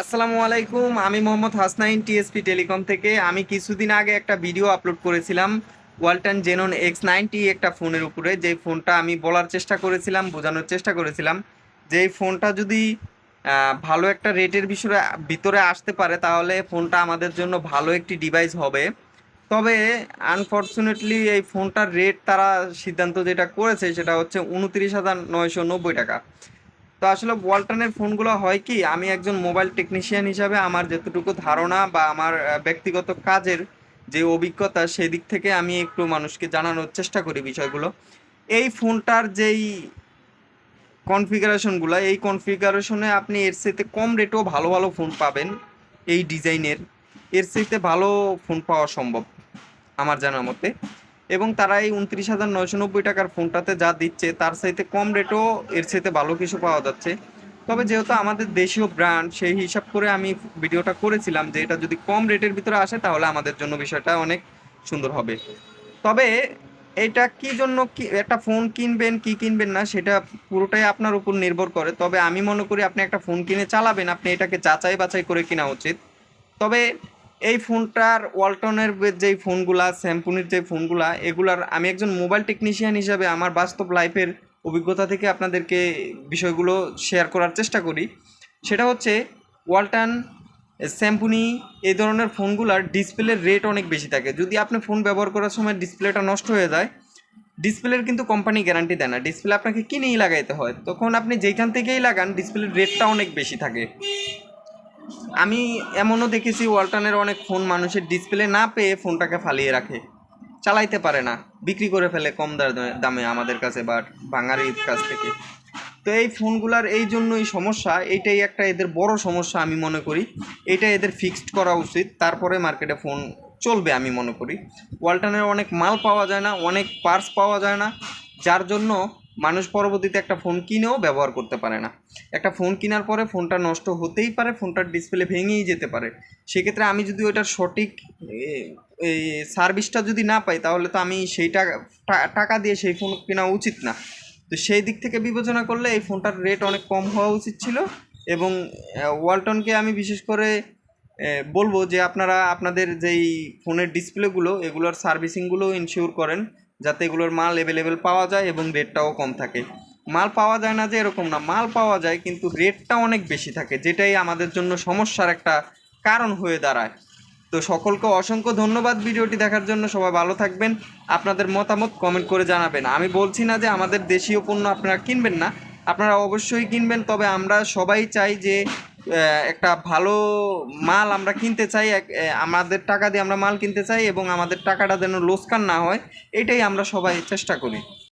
আসসালামু আলাইকুম, আমি মোহাম্মদ হাসনাইন, টিএসপি টেলিকম থেকে। আমি কিছুদিন আগে একটা ভিডিও আপলোড করেছিলাম, ওয়ালটন জেনন এক্স নাইনটি একটা ফোনের উপরে। যে ফোনটা আমি বলার চেষ্টা করেছিলাম, বোঝানোর চেষ্টা করেছিলাম। যে ফোনটা যদি ভালো একটা রেটের বিষয়ে, ভিতরে আসতে পারে, তাহলে ফোনটা আমাদের জন্য ভালো একটি ডিভাইস হবে। তবে আনফর্চুনেটলি এই ফোনটার রেট তারা সিদ্ধান্ত যেটা করেছে, সেটা হচ্ছে উনত্রিশ হাজার নয়শো নব্বই টাকা। তো আসলে ওয়ালটনের ফোনগুলো হয় কি, আমি একজন মোবাইল টেকনিশিয়ান হিসাবে আমার যতটুকু ধারণা বা আমার ব্যক্তিগত কাজের যে অভিজ্ঞতা সেই দিক থেকে আমি একটু মানুষকে জানানোর চেষ্টা করি বিষয়গুলো। এই ফোনটার যেই কনফিগারেশনগুলো, এই কনফিগারেশনে আপনি এর সাথে কম রেটেও ভালো ভালো ফোন পাবেন এই ডিজাইনের। এর সাথে ভালো ফোন পাওয়া সম্ভব, আমার জানার মতে। এবং তারা এই উনত্রিশ হাজার নয়শো নব্বই টাকার ফোনটাতে যা দিচ্ছে, তার সাথে কম রেটও এর সাথে ভালো কিছু পাওয়া যাচ্ছে। তবে যেহেতু আমাদের দেশীয় ব্র্যান্ড, সেই হিসাব করে আমি ভিডিওটা করেছিলাম যে এটা যদি কম রেটের ভিতরে আসে, তাহলে আমাদের জন্য বিষয়টা অনেক সুন্দর হবে। তবে এটা কি জন্য কি, একটা ফোন কিনবেন, কি কিনবেন না, সেটা পুরোটাই আপনার উপর নির্ভর করে। তবে আমি মনে করি আপনি একটা ফোন কিনে চালাবেন, আপনি এটাকে যাচাই বাছাই করে কেনা উচিত। তবে এই ফোনটার ওয়ালটনের যেই ফোনগুলা স্যামপুনির যে ফোনগুলা, এগুলার আমি একজন মোবাইল টেকনিশিয়ান হিসাবে আমার বাস্তব লাইফের অভিজ্ঞতা থেকে আপনাদেরকে বিষয়গুলো শেয়ার করার চেষ্টা করি। সেটা হচ্ছে ওয়ালটন স্যাম্পুনি এই ধরনের ফোনগুলার ডিসপ্লের রেট অনেক বেশি থাকে। যদি আপনি ফোন ব্যবহার করার সময় ডিসপ্লেটা নষ্ট হয়ে যায়, ডিসপ্লের কিন্তু কোম্পানি গ্যারান্টি দেয় না। ডিসপ্লে আপনাকে কিনেই লাগাইতে হয়। তখন আপনি যেখান থেকেই লাগান, ডিসপ্লের রেটটা অনেক বেশি থাকে। আমি এমনও দেখেছি ওয়ালটনের অনেক ফোন মানুষের ডিসপ্লে না পেয়ে ফোনটাকে ফালিয়ে রাখে। চালাইতে পারে না। বিক্রি করে ফেলে কম দামে আমাদের কাছে বা বাঙালির কাছ থেকে। তো এই ফোনগুলার এই জন্যই সমস্যা, এইটাই একটা এদের বড় সমস্যা আমি মনে করি। এটা এদের ফিক্সড করা উচিত। তারপরে মার্কেটে ফোন চলবে আমি মনে করি। ওয়ালটনের অনেক মাল পাওয়া যায় না, অনেক পার্স পাওয়া যায় না। যার জন্য মানুষ পরবর্তীতে একটা ফোন কিনেও ব্যবহার করতে পারে না। একটা ফোন কেনার পরে ফোনটা নষ্ট হতেই পারে ফোনটার ডিসপ্লে ভেঙেই যেতে পারে। সেক্ষেত্রে আমি যদি ওইটার সঠিক এই সার্ভিসটা যদি না পাই, তাহলে তো আমি সেই টাকা টাকা দিয়ে সেই ফোন কেনা উচিত না। তো সেই দিক থেকে বিবেচনা করলে এই ফোনটার রেট অনেক কম হওয়া উচিত ছিল এবং ওয়ালটনকে আমি বিশেষ করে বলব যে আপনারা, আপনাদের যেই ফোনের ডিসপ্লেগুলো এগুলোর সার্ভিসিংগুলো ইনশিওর করেন। যাতে এগুলোর মাল অ্যাভেলেবেল পাওয়া যায় এবং রেটটাও কম থাকে। মাল পাওয়া যায় না যে এরকম না, মাল পাওয়া যায় কিন্তু রেটটা অনেক বেশি থাকে, যেটাই আমাদের জন্য সমস্যার একটা কারণ হয়ে দাঁড়ায়। তো সকলকে অসংখ্য ধন্যবাদ ভিডিওটি দেখার জন্য, সবাই ভালো থাকবেন। আপনাদের মতামত কমেন্ট করে জানাবেন। আমি বলছি না যে আমাদের দেশীয় পণ্য আপনারা কিনবেন না, আপনারা অবশ্যই কিনবেন, তবে আমরা সবাই চাই যে একটা ভালো মাল আমরা কিনতে চাই আমাদের টাকা দিয়ে আমরা মাল কিনতে চাই এবং আমাদের টাকাটা যেন লোসকান না হয়, এটাই আমরা সবাই চেষ্টা করি।